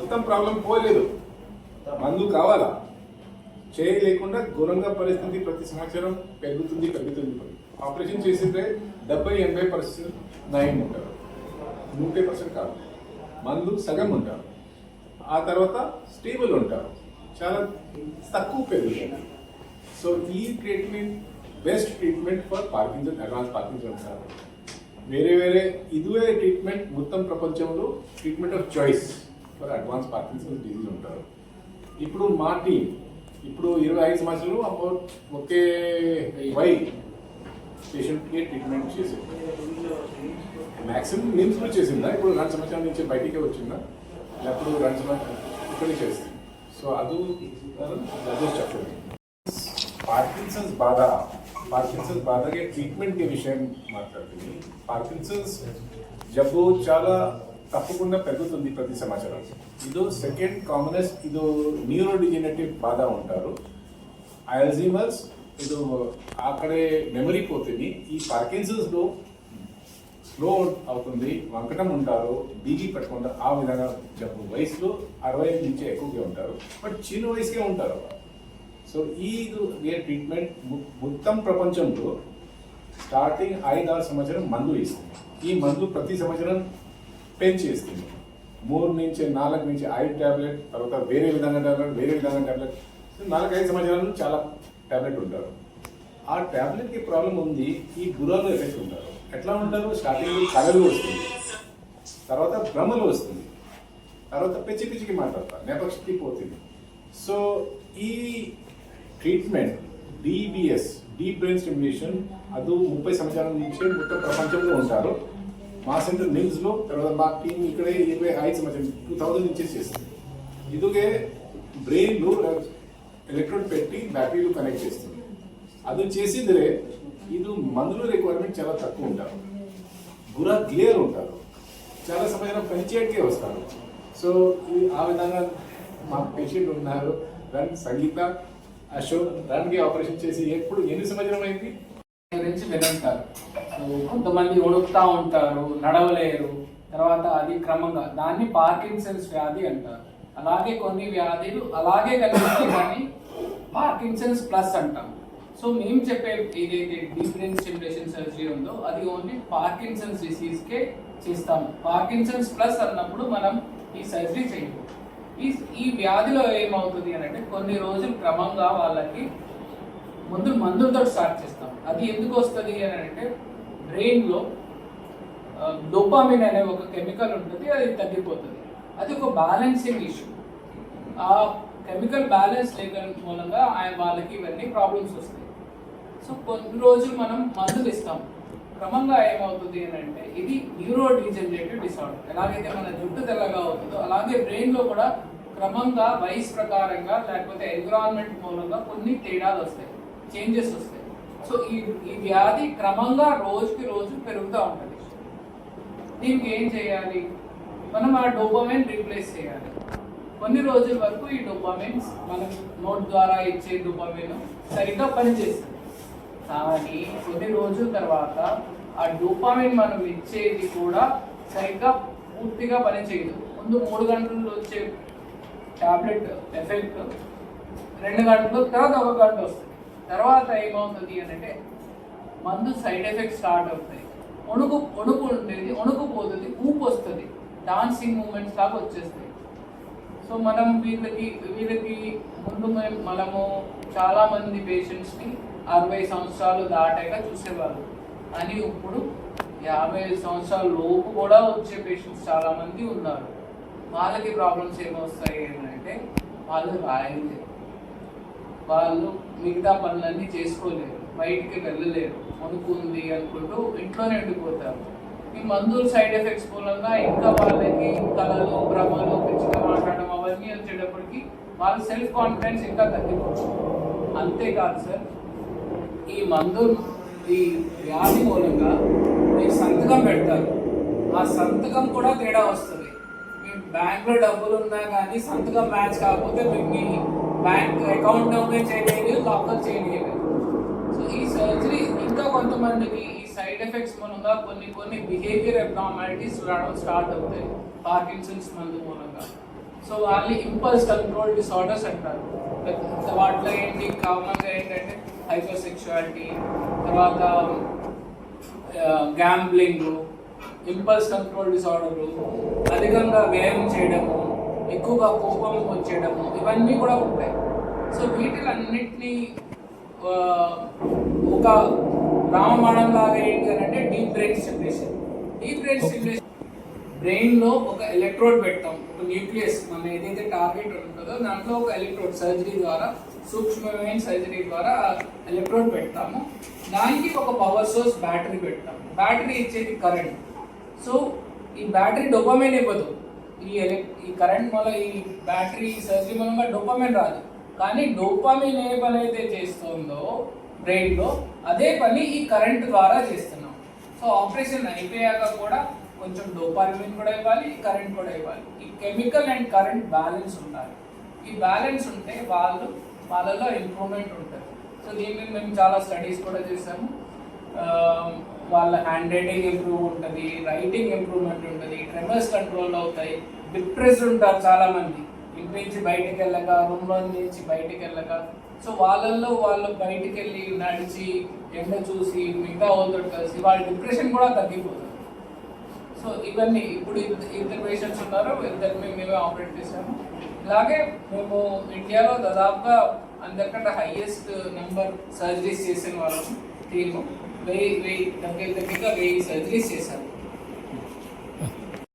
మొత్తం ప్రాబ్లం పోలేదు. మందు కావాలా? చేయి లేకుండా ఘోరంగా పరిస్థితి ప్రతి సంవత్సరం పెరుగుతుంది పెరుగుతుంది ఆపరేషన్ చేసిందే డెబ్బై ఎనభై పర్సెంట్ నయం ఉంటారు. నూటే పర్సెంట్ కాదు. మందు సగం ఉంటారు. ఆ తర్వాత స్టేబుల్ ఉంటారు. చాలా తక్కువ పెరుగుతుంది సో ఈ treatment best treatment for Parkinson advance Parkinson sir వేరే వేరే ఇదే ట్రీట్మెంట్ మొత్తం ప్రపంచంలో treatment of choice for advance Parkinson disease ఉంటారు ఇప్పుడు మా టీం ఇప్పుడు ఇరవై ఐదు సంవత్సరాలు అబౌట్ ఒకే వై పేషెంట్కి ట్రీట్మెంట్ చేసింది మ్యాక్సిమం నిమ్స్లో చేసిందా ఇప్పుడు రెండు సంవత్సరాల నుంచి బయటికి వచ్చిందా లేకపోతే రెండు సంవత్సరాలు ఇక్కడే చేస్తుంది సో ಅದು ಅದು చెప్పండి పార్కిన్సన్స్ బాధ పార్కిన్సన్స్ బాధగా ట్రీట్మెంట్ విషయం మాట్లాడుతుంది. పార్కిన్సన్స్ జబ్బు చాలా తప్పకుండా పెరుగుతుంది ప్రతి సంవత్సరం ఇది సెకండ్ కామనెస్ట్ ఇది న్యూరోడిజెనేటివ్ బాధ ఉంటారు. అల్జీమర్స్ ఇది అక్కడే మెమరీ పోతుంది. ఈ పార్కిన్సన్స్లో స్లో అవుతుంది వంకటం ఉంటారు బీగి పెట్టకుండా ఆ విధంగా జబ్బు వయసులో అరవై నుంచి ఎక్కువగా ఉంటారు. బట్ చిన్న వయసుకే ఉంటారు. సో ఈ ట్రీట్మెంట్ మొత్తం ప్రపంచంలో స్టార్టింగ్ ఐదు ఆరు సంవత్సరం మందు ఇస్తుంది ఈ మందు ప్రతి సంవత్సరం పెంచేస్తుంది. మూడు నుంచి నాలుగు నుంచి ఐదు టాబ్లెట్ తర్వాత వేరే విధంగా ట్యాబ్లెట్ వేరే విధంగా టాబ్లెట్. నాలుగు ఐదు సంవత్సరాలు చాలా టాబ్లెట్ ఉంటారు. ఆ ట్యాబ్లెట్కి ప్రాబ్లం ఉంది ఈ గురాలు ఎఫెక్ట్ ఉంటారు. ఎట్లా ఉంటారు? స్టార్టింగ్ కలలు వస్తుంది. తర్వాత భ్రమలు వస్తుంది. తర్వాత పిచ్చి పిచ్చికి మాట్లాడతారు. నెపక్షికి పోతుంది. సో ఈ treatment DBS deep brain stimulation అది ముప్పై సంవత్సరాల నుంచి మొత్తం ప్రపంచంలో ఉంటారు. మా సెంటర్ నిమ్స్లో తర్వాత మా టీం ఇక్కడే ఇరవై ఐదు సంవత్సరం టూ థౌజండ్ నుంచి చేస్తుంది. ఇదిగే బ్రెయిన్లో ఎలక్ట్రోడ్ పెట్టి బ్యాటరీలు కనెక్ట్ చేస్తుంది. అది చేసిందిరే ఇది మందుల రిక్వైర్మెంట్ చాలా తక్కువ ఉంటారు. గుర క్లియర్ ఉంటారు. చాలా సమయంలో పనిచేయకే వస్తారు. సో ఈ ఆ విధంగా మా పేషెంట్ ఉన్నారు. దాని సంగీత అశోక్ రన్కి ఆపరేషన్ చేసి ఎప్పుడు ఎన్ని సంవత్సరం అయింది? గురించి వినంటారు సో కొంతమంది ఉడుకుతా ఉంటారు నడవలేరు. తర్వాత అది క్రమంగా దాన్ని పార్కిన్సన్స్ వ్యాధి అంటారు. అలాగే కొన్ని వ్యాధులు అలాగే కలిగితే కానీ పార్కిన్సన్స్ ప్లస్ అంటాం. సో మేము చెప్పే ఏదైతే డీప్ బ్రెయిన్ స్టిమ్యులేషన్ సర్జరీ ఉందో అది ఓన్లీ పార్కిన్సన్స్ డిసీజ్కే చేస్తాము. పార్కిన్సన్స్ ప్లస్ అన్నప్పుడు మనం ఈ సర్జరీ చేయము ఈ ఈ వ్యాధిలో ఏమవుతుంది అని అంటే కొన్ని రోజులు క్రమంగా వాళ్ళకి ముందు మందులతో స్టార్ట్ చేస్తాం. అది ఎందుకు వస్తుంది అని అంటే బ్రెయిన్లో డోపామిన్ అనే ఒక కెమికల్ ఉంటుంది అది తగ్గిపోతుంది. అది ఒక బ్యాలెన్సింగ్ ఇష్యూ. ఆ కెమికల్ బ్యాలెన్స్ లేక మూలంగా ఆయన వాళ్ళకి ఇవన్నీ ప్రాబ్లమ్స్ వస్తాయి. సో కొన్ని రోజులు మనం మందులు ఇస్తాం క్రమంగా ఏమవుతుంది అని అంటే ఇది న్యూరో డీజనరేటివ్ డిసార్డర్. ఎలాగైతే మన జుట్టు తెల్లగా అవుతుందో అలాగే బ్రెయిన్లో కూడా క్రమంగా వయస్ ప్రకారంగా లేకపోతే ఎన్విరాన్మెంట్ మూలంగా కొన్ని తేడాలు వస్తాయి చేంజెస్ వస్తాయి. సో ఈ ఈ వ్యాధి క్రమంగా రోజుకి రోజు పెరుగుతూ ఉంటుంది. దీనికి ఏం చేయాలి? మనం ఆ డోపామైన్ రీప్లేస్ చేయాలి. కొన్ని రోజుల వరకు ఈ డోపామైన్స్ మనం నోట్ ద్వారా ఇచ్చే డోపామైన్ సరిగ్గా పనిచేస్తుంది. కానీ కొన్ని రోజుల తర్వాత ఆ డోపామైన్ మనం ఇచ్చేది కూడా సరిగ్గా పూర్తిగా పనిచేయదు. ముందు మూడు గంటల్లో వచ్చే టాబ్లెట్ ఎఫెక్ట్ రెండు గంటలు తర్వాత ఒక గంట వస్తుంది. తర్వాత ఏమవుతుంది అని అంటే మందు సైడ్ ఎఫెక్ట్స్ స్టార్ట్ అవుతాయి. వణుకు వణుకు ఉండేది వణుకుపోతుంది ఊపు వస్తుంది. డాన్సింగ్ మూమెంట్స్ లాగా వచ్చేస్తాయి. సో మనం వీళ్ళకి వీళ్ళకి ముందు మనము చాలామంది పేషెంట్స్ని అరవై సంవత్సరాలు దాటాక చూసేవాళ్ళు. అని ఇప్పుడు యాభై సంవత్సరాల లోపు కూడా వచ్చే పేషెంట్స్ చాలామంది ఉన్నారు. వాళ్ళకి ప్రాబ్లమ్స్ ఏమొస్తాయి అంటే వాళ్ళు రాయలేరు వాళ్ళు మిగతా పనులన్నీ చేసుకోలేరు. బయటికి వెళ్ళలేరు. అనుకుంది అనుకుంటూ ఇంట్లోనే ఉండిపోతారు. ఈ మందుల సైడ్ ఎఫెక్ట్స్ మూలంగా ఇంకా వాళ్ళకి కళలు భ్రమలు పిచ్చిగా మాట్లాడడం అవన్నీ వచ్చేటప్పటికి వాళ్ళ సెల్ఫ్ కాన్ఫిడెన్స్ ఇంకా తగ్గిపోతుంది. అంతేకాదు సార్ ఈ మందు ఈ వ్యాధి మూలంగా మీరు సంతకం పెడతారు. ఆ సంతకం కూడా తేడా వస్తుంది. బ్యాంక్లో డబ్బులు ఉన్నా కానీ సంతకం మ్యాచ్ కాకపోతే మీ బ్యాంక్ అకౌంట్ ఓపెన్ చేయలేదు లాకర్ చేయలేదు. సో ఈ సర్జరీ ఇంకా కొంతమందికి ఈ సైడ్ ఎఫెక్ట్స్ మూలంగా కొన్ని కొన్ని బిహేవియర్ అబ్నార్మాలిటీస్ రావడం స్టార్ట్ అవుతాయి. పార్కిన్సన్స్ మందు మూలంగా. సో వాళ్ళని ఇంపల్స్ కంట్రోల్ డిసార్డర్స్ అంటారు. వాటిలో ఏంటి? కామన్గా ఏంటంటే హైపర్ సెక్షువాలిటీ తర్వాత uh, gambling impulse control disorder అధికంగా వ్యయం చేయడము ఎక్కువగా కోపం వచ్చేయడము ఇవన్నీ కూడా ఉంటాయి. సో వీటిలన్నిటినీ ఒక రామబాణం లాగా ఏంటి అని అంటే deep brain stimulation deep brain stimulation బ్రెయిన్లో ఒక ఎలక్ట్రోడ్ పెడతాం ఒక న్యూక్లియస్ మన ఏదైతే టార్గెట్ ఉంటుందో దాంట్లో ఒక ఎలక్ట్రోడ్ సర్జరీ ద్వారా సూక్ష్మమైన సర్జరీ ద్వారా ఎలక్ట్రోడ్ పెడతాము దానికి ఒక పవర్ సోర్స్ బ్యాటరీ పెడతాం బ్యాటరీ ఇచ్చేది కరెంట్ సో ఈ బ్యాటరీ డొపమైన్ ఇవ్వదు. ఈ ఎలక్ ఈ కరెంట్ వల్ల ఈ బ్యాటరీ సర్జరీ మూలంగా డొపమైన్ రాదు. కానీ డోపామిన్ ఏ పని అయితే చేస్తుందో బ్రెయిన్లో అదే పని ఈ కరెంట్ ద్వారా చేస్తున్నాం. సో ఆపరేషన్ అయిపోయాక కూడా కొంచెం డోపామిన్ కూడా ఇవ్వాలి కరెంట్ కూడా ఇవ్వాలి. ఈ కెమికల్ అండ్ కరెంట్ బ్యాలెన్స్ ఉండాలి. ఈ బ్యాలెన్స్ ఉంటే వాళ్ళు వాళ్ళలో ఇంప్రూవ్మెంట్ ఉంటుంది. సో దీని మీద మేము చాలా స్టడీస్ కూడా చేసాము వాళ్ళ హ్యాండ్ రైటింగ్ ఇంప్రూవ్ ఉంటుంది రైటింగ్ ఇంప్రూవ్మెంట్ ఉంటుంది ట్రెమర్స్ కంట్రోల్ అవుతాయి. డిప్రెస్డ్ ఉంటారు చాలా మంది ఇంటి నుంచి బయటికి వెళ్ళక రూమ్లో నుంచి బయటికి వెళ్ళక. సో వాళ్ళల్లో వాళ్ళు బయటికి వెళ్ళి నడిచి ఎండ చూసి మిగతా వాళ్ళతో కలిసి వాళ్ళ డిప్రెషన్ కూడా తగ్గిపోతుంది. సో ఇవన్నీ ఇప్పుడు ఇద్దరు పేషెంట్స్ ఉన్నారు ఇద్దరిని మేమే ఆపరేట్ చేసాము ఇలాగే మేము ఇండియాలో దాదాపుగా అందరికంటే హైయెస్ట్ నెంబర్ సర్జరీస్ చేసిన వాళ్ళం టీము వెయ్యి వెయ్యి దగ్గర దగ్గరగా వెయ్యి సర్జరీస్ చేశాము